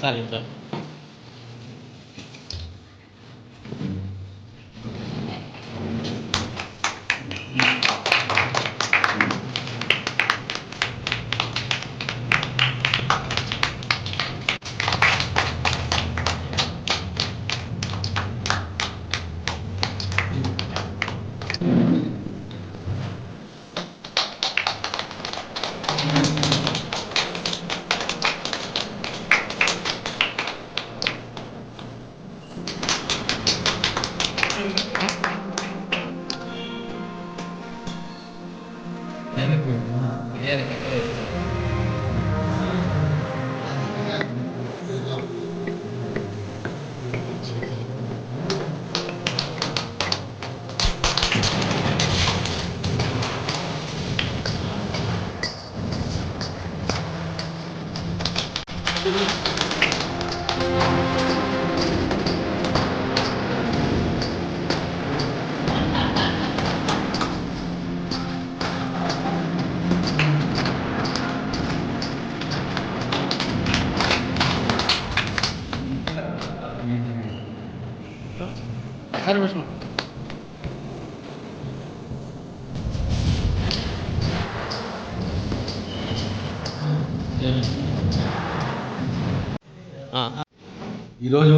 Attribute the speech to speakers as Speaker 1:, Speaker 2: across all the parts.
Speaker 1: సరే సార్ సరే విష్ణు
Speaker 2: ఈరోజు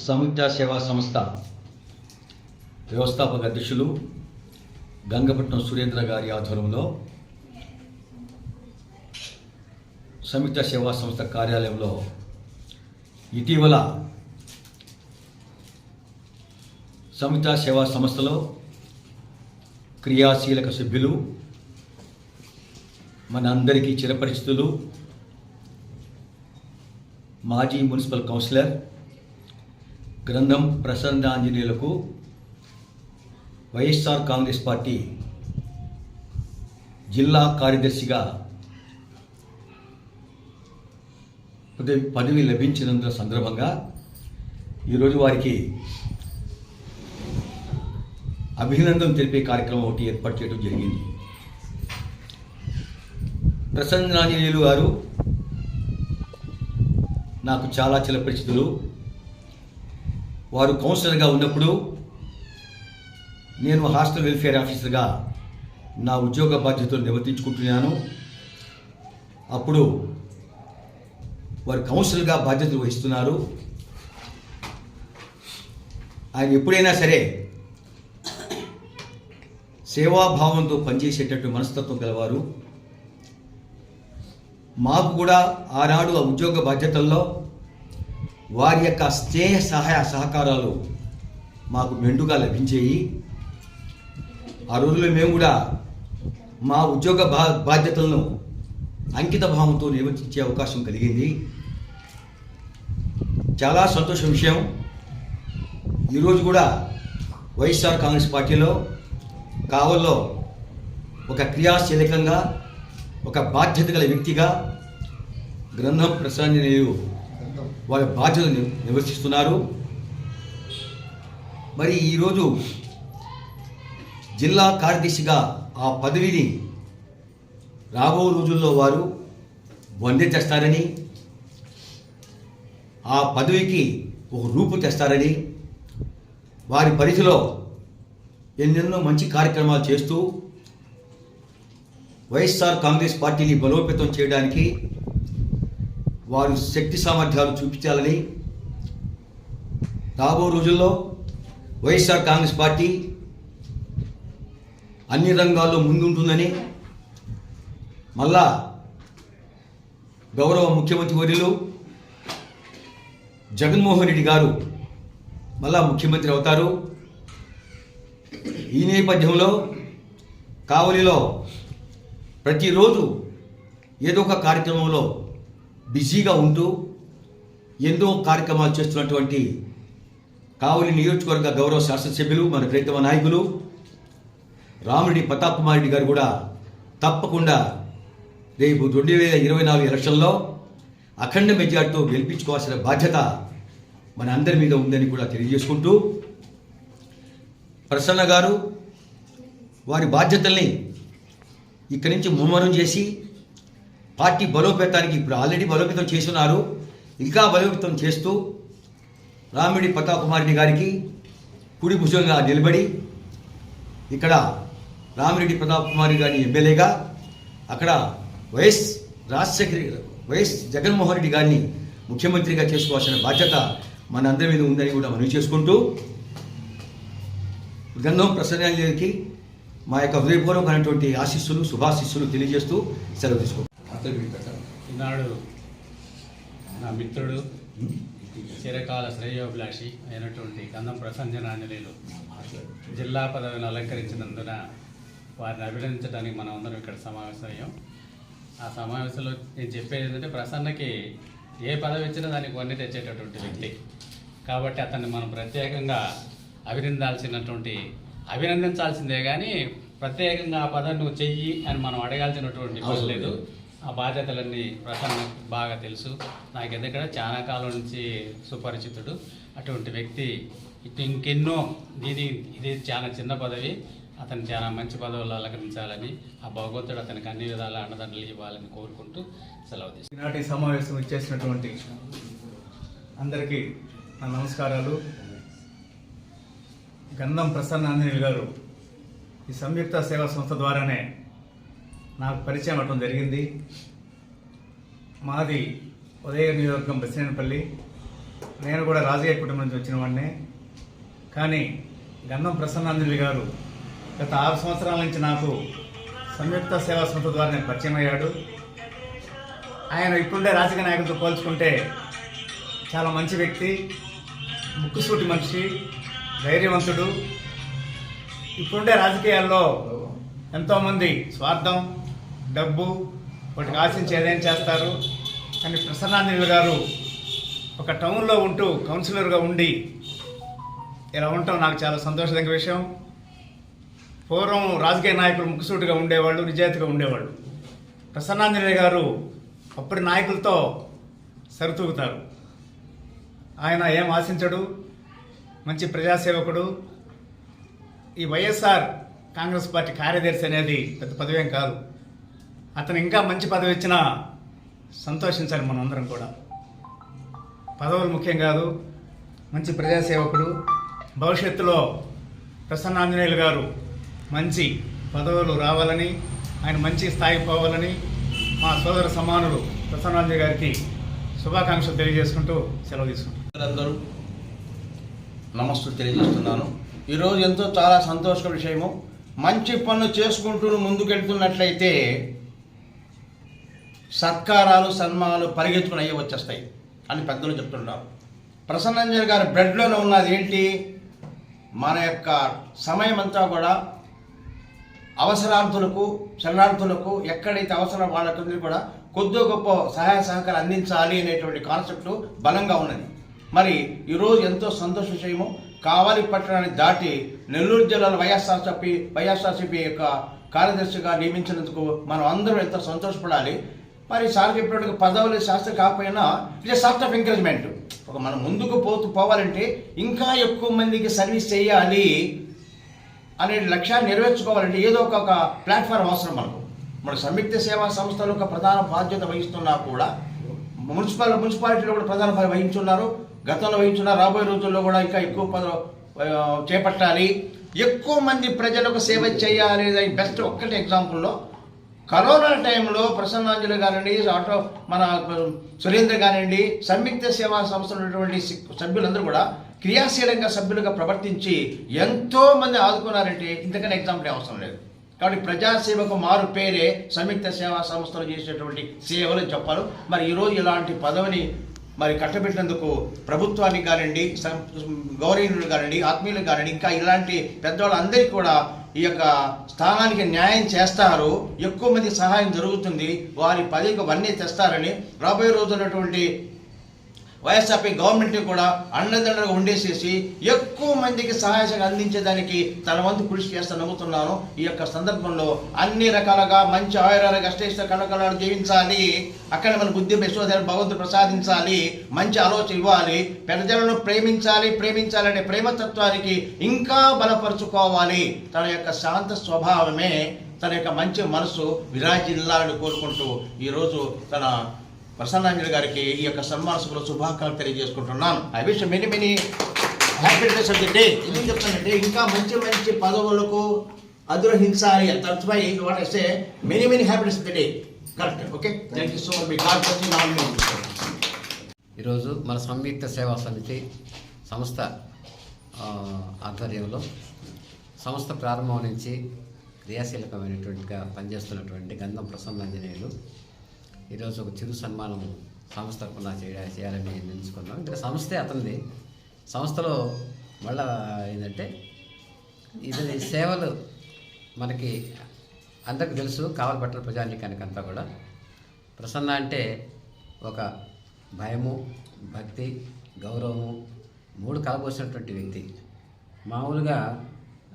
Speaker 2: సంయుక్త సేవా సంస్థ వ్యవస్థాపక అధ్యక్షులు గంగపట్నం సురేంద్ర గారి ఆధ్వర్యంలో సంయుక్త సేవా సంస్థ కార్యాలయంలో ఇటీవల సంయుక్త సేవా సంస్థలో క్రియాశీలక సభ్యులు మన అందరికీ చిరపరిచితులు మాజీ మున్సిపల్ కౌన్సిలర్ గ్రంథం ప్రసన్నాంజనేయులకు వైఎస్ఆర్ కాంగ్రెస్ పార్టీ జిల్లా కార్యదర్శిగా పదవి పదవి లభించినందున సందర్భంగా ఈరోజు వారికి అభినందన తెలిపే కార్యక్రమం ఒకటి ఏర్పాటు చేయడం జరిగింది. ప్రసన్నాంజనేయులు గారు నాకు చాలా చిలపరిచితులు వారు కౌన్సిలర్గా ఉన్నప్పుడు నేను హాస్టల్ వెల్ఫేర్ ఆఫీసర్గా నా ఉద్యోగ బాధ్యతలు నిర్వర్తించుకుంటున్నాను. అప్పుడు వారు కౌన్సిలర్గా బాధ్యతలు వహిస్తున్నారు. ఆయన ఎప్పుడైనా సరే సేవాభావంతో పనిచేసేటట్టు మనస్తత్వం గలవారు. మాకు కూడా ఆనాడు ఆ ఉద్యోగ బాధ్యతల్లో వారి యొక్క స్నేహ సహాయ సహకారాలు మాకు మెండుగా లభించేయి. ఆ రోజుల్లో మేము కూడా మా ఉద్యోగ బా బాధ్యతలను అంకిత భావంతో నిర్వర్తించే అవకాశం కలిగింది. చాలా సంతోష విషయం. ఈరోజు కూడా వైఎస్ఆర్ కాంగ్రెస్ పార్టీలో కావల్లో ఒక క్రియాశీలకంగా ఒక బాధ్యత గల వ్యక్తిగా గ్రంథం ప్రసాంజనేయులు వారి బాధ్యతలు ని- నిర్వర్తిస్తున్నారు మరి ఈరోజు జిల్లా కార్యదర్శిగా ఆ పదవిని రాబో రోజుల్లో వారు వందే తెస్తారని ఆ పదవికి ఒక రూపు తెస్తారని వారి పరిధిలో ఎన్నెన్నో మంచి కార్యక్రమాలు చేస్తూ వైఎస్ఆర్ కాంగ్రెస్ పార్టీని బలోపేతం చేయడానికి వారు శక్తి సామర్థ్యాలు చూపించాలని రాబో రోజుల్లో వైఎస్ఆర్ కాంగ్రెస్ పార్టీ అన్ని రంగాల్లో ముందుంటుందని మళ్ళా గౌరవ ముఖ్యమంత్రి వర్యులు జగన్మోహన్ రెడ్డి గారు మళ్ళా ముఖ్యమంత్రి అవుతారు. ఈ నేపథ్యంలో కావలిలో ప్రతిరోజు ఏదో ఒక కార్యక్రమంలో బిజీగా ఉంటూ ఎన్నో కార్యక్రమాలు చేస్తున్నటువంటి కావలి నియోజకవర్గ గౌరవ శాసనసభ్యులు మన ప్రీతమ నాయకులు రాముడి ప్రతాప్ కుమార్ రెడ్డి గారు కూడా తప్పకుండా రేపు రెండు వేల ఇరవై నాలుగు ఎలక్షన్లో అఖండ మెజార్టీతో గెలిపించుకోవాల్సిన బాధ్యత మన అందరి మీద ఉందని కూడా తెలియజేసుకుంటూ ప్రసన్న గారు వారి బాధ్యతల్ని ఇక్కడి నుంచి ముమ్మరం చేసి పార్టీ బలోపేతానికి ఇప్పుడు ఆల్రెడీ బలోపేతం చేస్తున్నారు. ఇంకా బలోపేతం చేస్తూ రామిడి ప్రతాప్ గారికి కుడి భుజంగా నిలబడి ఇక్కడ రామిరెడ్డి ప్రతాప్ కుమార్ గారిని ఎమ్మెల్యేగా అక్కడ వైఎస్ రాజశేఖర వైఎస్ జగన్మోహన్ రెడ్డి గారిని ముఖ్యమంత్రిగా చేసుకోవాల్సిన బాధ్యత మనందరి మీద ఉందని కూడా మనవి చేసుకుంటూ గంధం ప్రసన్నానికి మా యొక్క హృదయపూర్వకమైనటువంటి ఆశీస్సులు శుభాశీస్సులు తెలియజేస్తూ సెలవు తీసుకో
Speaker 1: ఈనాడు నా మిత్రుడు చిరకాల శ్రేయోభిలాషి అయినటువంటి గంధం ప్రసంజనాంజనేయులు జిల్లా పదవిని అలంకరించినందున వారిని అభినందించడానికి మనం అందరం ఇక్కడ సమావేశమయ్యాం. ఆ సమావేశంలో నేను చెప్పేది ఏంటంటే ప్రసన్నకి ఏ పదవి ఇచ్చినా దానికి వన్నీ తెచ్చేటటువంటి వ్యక్తి. కాబట్టి అతన్ని మనం ప్రత్యేకంగా అభినందాల్సినటువంటి అభినందించాల్సిందే కానీ ప్రత్యేకంగా ఆ పదవి నువ్వు చెయ్యి అని మనం అడగాల్సినటువంటి పని లేదు. ఆ బాధ్యతలన్నీ ప్రసన్న బాగా తెలుసు. నాకు ఎందుకంటే చాలా కాలం నుంచి సుపరిచితుడు. అటువంటి వ్యక్తి ఇటు ఇంకెన్నో ఇది ఇది చాలా చిన్న పదవి. అతను చాలా మంచి పదవులు అలంకరించాలని ఆ భగవంతుడు అతనికి అన్ని విధాల అండదండలు ఇవ్వాలని కోరుకుంటూ సెలవు
Speaker 3: ఈనాటి సమావేశం ఇచ్చేసినటువంటి అందరికీ నా నమస్కారాలు. గంధం ప్రసన్న ఆంజనేయులు గారు ఈ సంయుక్త సేవా సంస్థ ద్వారానే నాకు పరిచయం అవటం జరిగింది. మాది ఉదయ నియోజకవర్గం బసినేనపల్లి నేను కూడా రాజకీయ కుటుంబం నుంచి వచ్చిన వాడినే. కానీ గంధం ప్రసన్నాంజలి గారు గత ఆరు సంవత్సరాల నుంచి నాకు సంయుక్త సేవా సంస్థ ద్వారానే పరిచయం అయ్యాడు. ఆయన ఇప్పుడుండే రాజకీయ నాయకులతో పోల్చుకుంటే చాలా మంచి వ్యక్తి ముక్కుసూటి మనిషి. ధైర్యవంతుడు. ఇప్పుడుండే రాజకీయాల్లో ఎంతోమంది స్వార్థం డబ్బు వాటికి ఆశించి ఏదైనా చేస్తారు? కానీ ప్రసన్నాంజలి గారు ఒక టౌన్లో ఉంటూ కౌన్సిలర్గా ఉండి ఇలా ఉండటం నాకు చాలా సంతోషదగ్గ విషయం. పూర్వం రాజకీయ నాయకులు ముక్కుసూటిగా ఉండేవాళ్ళు నిజాయితీగా ఉండేవాళ్ళు. ప్రసన్నాంజలి గారు అప్పటి నాయకులతో సరితూగుతారు. ఆయన ఏం ఆశించడు? మంచి ప్రజాసేవకుడు. ఈ వైఎస్ఆర్ కాంగ్రెస్ పార్టీ కార్యదర్శి అనేది పెద్ద పదవేం కాదు. అతను ఇంకా మంచి పదవి ఇచ్చినా సంతోషించాలి మనం అందరం కూడా. పదవులు ముఖ్యం కాదు. మంచి ప్రజాసేవకుడు. భవిష్యత్తులో ప్రసన్నాంజనేయులు గారు మంచి పదవులు రావాలని ఆయన మంచి స్థాయికి పోవాలని మా సోదర సమానులు ప్రసన్నాంజనేయ గారికి శుభాకాంక్షలు తెలియజేసుకుంటూ సెలవు తీసుకుంటాం
Speaker 4: నమస్తూ తెలియజేస్తున్నాను. ఈరోజు ఎంతో చాలా సంతోషక విషయము. మంచి పనులు చేసుకుంటూ ముందుకెళ్తున్నట్లయితే సత్కారాలు సన్మానాలు పరిగెత్తుకుని అయ్యి వచ్చేస్తాయి అని పెద్దలు చెప్తుంటారు. ప్రసన్నంజన్ గారి బ్లడ్లోనే ఉన్నది ఏంటి? మన యొక్క సమయం అంతా కూడా అవసరార్థులకు శరణార్థులకు ఎక్కడైతే అవసరం వాళ్ళకి కూడా కొద్ది గొప్ప సహాయ సహకారం అందించాలి అనేటువంటి కాన్సెప్ట్ బలంగా ఉన్నది. మరి ఈరోజు ఎంతో సంతోష విషయము కావాలి పట్టణాన్ని దాటి నెల్లూరు జిల్లాలో వైఎస్ఆర్సీపీ వైఎస్ఆర్సీపీ యొక్క కార్యదర్శిగా నియమించినందుకు మనం అందరం ఎంతో సంతోషపడాలి. మరి సార్ చెప్పినట్టుగా పదవులు శాస్త్ర కాకపోయినా ఇట్ సాఫ్ట్ ఆఫ్ ఎంకరేజ్మెంట్. ఒక మనం ముందుకు పోతూ పోవాలంటే ఇంకా ఎక్కువ మందికి సర్వీస్ చేయాలి అనే లక్ష్యాన్ని నెరవేర్చుకోవాలంటే ఏదో ఒక ప్లాట్ఫామ్ అవసరం మనకు. మన సంయుక్త సేవా సంస్థలు ఒక ప్రధాన బాధ్యత వహిస్తున్నా కూడా మున్సిపల్ మున్సిపాలిటీలో కూడా ప్రధాన వహించున్నారు. గతంలో వహించిన రాబోయే రోజుల్లో కూడా ఇంకా ఎక్కువ చేపట్టాలి. ఎక్కువ మంది ప్రజలకు సేవ చేయాలి అనేది బెస్ట్ ఒక్కటి ఎగ్జాంపుల్లో కరోనా టైంలో ప్రసన్నాంజలి గారండి ఆటో మన సురేంద్ర గారండి సంయుక్త సేవా సంస్థలు ఉన్నటువంటి సభ్యులందరూ కూడా క్రియాశీలంగా సభ్యులుగా ప్రవర్తించి ఎంతో మంది ఆదుకున్నారంటే ఇంతకన్నా ఎగ్జాంపుల్ అవసరం లేదు. కాబట్టి ప్రజాసేవకు మారు పేరే సంయుక్త సేవా సంస్థలు చేసేటువంటి సేవలు చెప్పాలి. మరి ఈరోజు ఇలాంటి పదవిని మరి కట్టబెట్టినందుకు ప్రభుత్వానికి కానివ్వండి గౌరవీయులు కానివ్వండి ఆత్మీయులు కానివ్వండి ఇంకా ఇలాంటి పెద్దవాళ్ళందరికీ కూడా ఈ యొక్క స్థానానికి న్యాయం చేస్తారు. ఎక్కువ మంది సహాయం జరుగుతుంది. వారి పదవికి అవన్నీ తెస్తారని రాబోయే రోజున్నటువంటి వైఎస్ఆర్పీ గవర్నమెంట్ని కూడా అండదండగా ఉండేసేసి ఎక్కువ మందికి సహాయం అందించేదానికి తన వంతు కృషి చేస్తా నమ్ముతున్నాను. ఈ యొక్క సందర్భంలో అన్ని రకాలుగా మంచి ఆయురాలు అష్టేష్ట కళకళలు జీవించాలి అక్కడ మన బుద్ధి యశోధర భగవంతుడు ప్రసాదించాలి. మంచి ఆలోచన ఇవ్వాలి. పెద్దలను ప్రేమించాలి ప్రేమించాలనే ప్రేమతత్వానికి ఇంకా బలపరుచుకోవాలి. తన యొక్క శాంత స్వభావమే తన యొక్క మంచి మనసు విరాజిల్లాలని కోరుకుంటూ ఈరోజు తన ప్రసన్నాంజలి గారికి ఈ యొక్క సన్మానసభలో శుభాకాంక్షలు తెలియజేసుకుంటున్నాను. I wish many many happiness of the day ఎందుకు చెప్తానంటే ఇంకా మంచి మంచి పదవులకు అధిరోహించాలి తరచుపై what I say many many happiness of the day correct okay thank you so much may God bless
Speaker 5: ఈరోజు మన సంయుక్త సేవా సమితి సంస్థ ఆధ్వర్యంలో సంస్థ ప్రారంభం నుంచి క్రియాశీలకమైనటువంటిగా పనిచేస్తున్నటువంటి గంధం ప్రసన్నాంజనేయులు ఈరోజు ఒక చిరు సన్మానం సంస్థ తరపున చేయ చేయాలని నిర్ణయించుకున్నాం. ఇంకా సంస్థే అతనిది. సంస్థలో మళ్ళా ఏంటంటే ఇది సేవలు మనకి అందరికి తెలుసు. కావలపట్ల ప్రజానీకానికి అంతా కూడా. ప్రసన్న అంటే ఒక భయము భక్తి గౌరవము మూడు కలబోసినటువంటి వ్యక్తి. మామూలుగా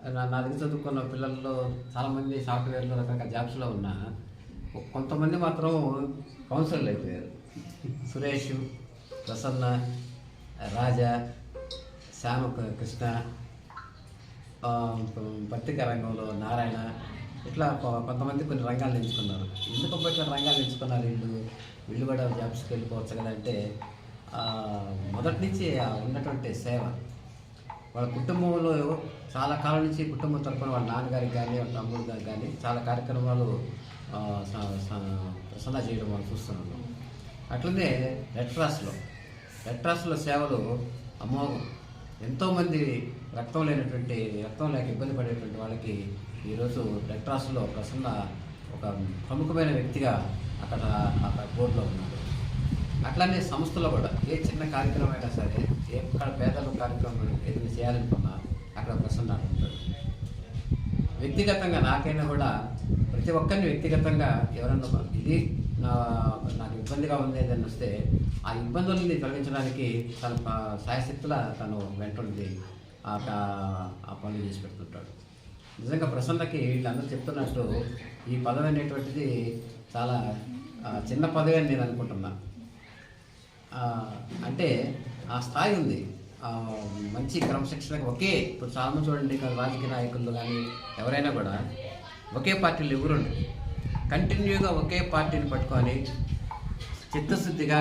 Speaker 5: నా నా దగ్గర చదువుకున్న పిల్లల్లో చాలామంది సాఫ్ట్వేర్లో రకరకాల జాబ్స్లో ఉన్నా కొంతమంది మాత్రం కౌన్సిలర్లు అయిపోయారు. సురేష్ ప్రసన్న రాజా శ్యామ కృష్ణ ఆ, పత్రికా రంగంలో నారాయణ ఇట్లా కొంతమంది కొన్ని రంగాలు ఎంచుకున్నారు. ఎందుకు ఇట్లా రంగాలు ఎంచుకున్నారు వీళ్ళు? వీళ్ళు కూడా జాబ్స్కి వెళ్ళిపోవచ్చు కదా అంటే మొదటి నుంచి ఉన్నటువంటి సేవ. వాళ్ళ కుటుంబంలో చాలా కాలం నుంచి కుటుంబం తరపున వాళ్ళ నాన్నగారికి కానీ వాళ్ళ తమ్ముడు గారికి కానీ చాలా కార్యక్రమాలు ప్రసన్న చేయడం మనం చూస్తున్నాము అట్లనే రెడ్ క్రాస్లో సేవలు అమోఘం. ఎంతోమంది రక్తం లేనటువంటి రక్తం లేక ఇబ్బంది పడేటువంటి వాళ్ళకి ఈరోజు రెడ్ ప్రసన్న ఒక ప్రముఖమైన వ్యక్తిగా అక్కడ అక్కడ బోర్డులో ఉన్నాడు అట్లనే సంస్థలో కూడా ఏ చిన్న కార్యక్రమం అయినా సరే ఏ పేదల కార్యక్రమం ఏదైనా చేయాలనుకున్నా అక్కడ ప్రసన్న ఉంటాడు. వ్యక్తిగతంగా నాకైనా కూడా ప్రతి ఒక్కరిని వ్యక్తిగతంగా ఎవరన్నా ఇది నా నాకు ఇబ్బందిగా ఉంది అని వస్తే ఆ ఇబ్బందుల్ని తొలగించడానికి తన సాయశక్తుల తను వెంటుంది ఆ ఆ పనులు చేసి పెడుతుంటాడు. నిజంగా ప్రసన్నకి వీళ్ళందరూ చెప్తున్నట్టు ఈ పదవి అనేటువంటిది చాలా చిన్న పదవి అని నేను అనుకుంటున్నా. అంటే ఆ స్థాయి ఉంది. మంచి క్రమశిక్షణగా ఒకే ఇప్పుడు చాలామంది చూడండి రాజకీయ నాయకులు కానీ ఎవరైనా కూడా ఒకే పార్టీలో ఎవరు కంటిన్యూగా ఒకే పార్టీని పట్టుకొని చిత్తశుద్ధిగా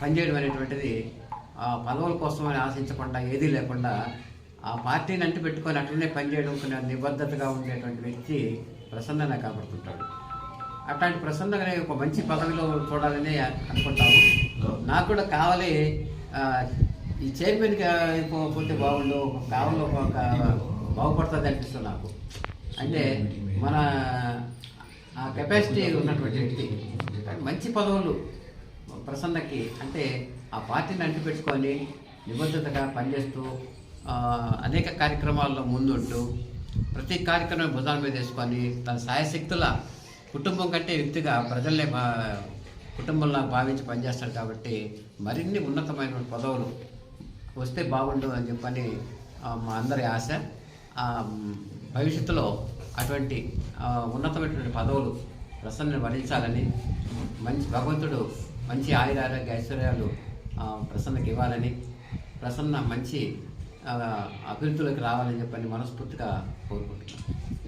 Speaker 5: పనిచేయడం అనేటువంటిది ఆ పదవుల కోసమని ఆశించకుండా ఏదీ లేకుండా ఆ పార్టీని అంటి పెట్టుకొని అట్లనే పనిచేయడం కొన్ని నిబద్ధతగా ఉండేటువంటి వ్యక్తి ప్రసన్ననే కాబడుతుంటాడు. అట్లాంటి ప్రసన్నగానే ఒక మంచి పదవిలో చూడాలని అనుకుంటాము. నాకు కూడా కావాలి ఈ చైర్మన్గా పోతే బాగుండు ఒక ఒక బాగుపడుతుంది అనిపిస్తుంది నాకు. అంటే మన ఆ కెపాసిటీ ఉన్నటువంటి వ్యక్తి మంచి పదవులు ప్రసన్నకి అంటే ఆ పార్టీని అంటిపెట్టుకొని నిబద్ధతగా పనిచేస్తూ అనేక కార్యక్రమాల్లో ముందుంటూ ప్రతి కార్యక్రమం భుజాల మీద వేసుకొని తన సాయశక్తుల కుటుంబం కంటే వ్యక్తిగా ప్రజల్నే బా కుటుంబంలో భావించి పనిచేస్తాడు కాబట్టి మరిన్ని ఉన్నతమైన పదవులు వస్తే బాగుండు అని చెప్పని మా అందరి ఆశ. భవిష్యత్తులో అటువంటి ఉన్నతమైనటువంటి పదవులు ప్రసన్నని వరించాలని మంచి భగవంతుడు మంచి ఆయుర ఆరోగ్య ఐశ్వర్యాలు ప్రసన్నకి ఇవ్వాలని ప్రసన్న మంచి అభివృద్ధిలోకి రావాలని చెప్పని మనస్ఫూర్తిగా కోరుకుంటున్నాను.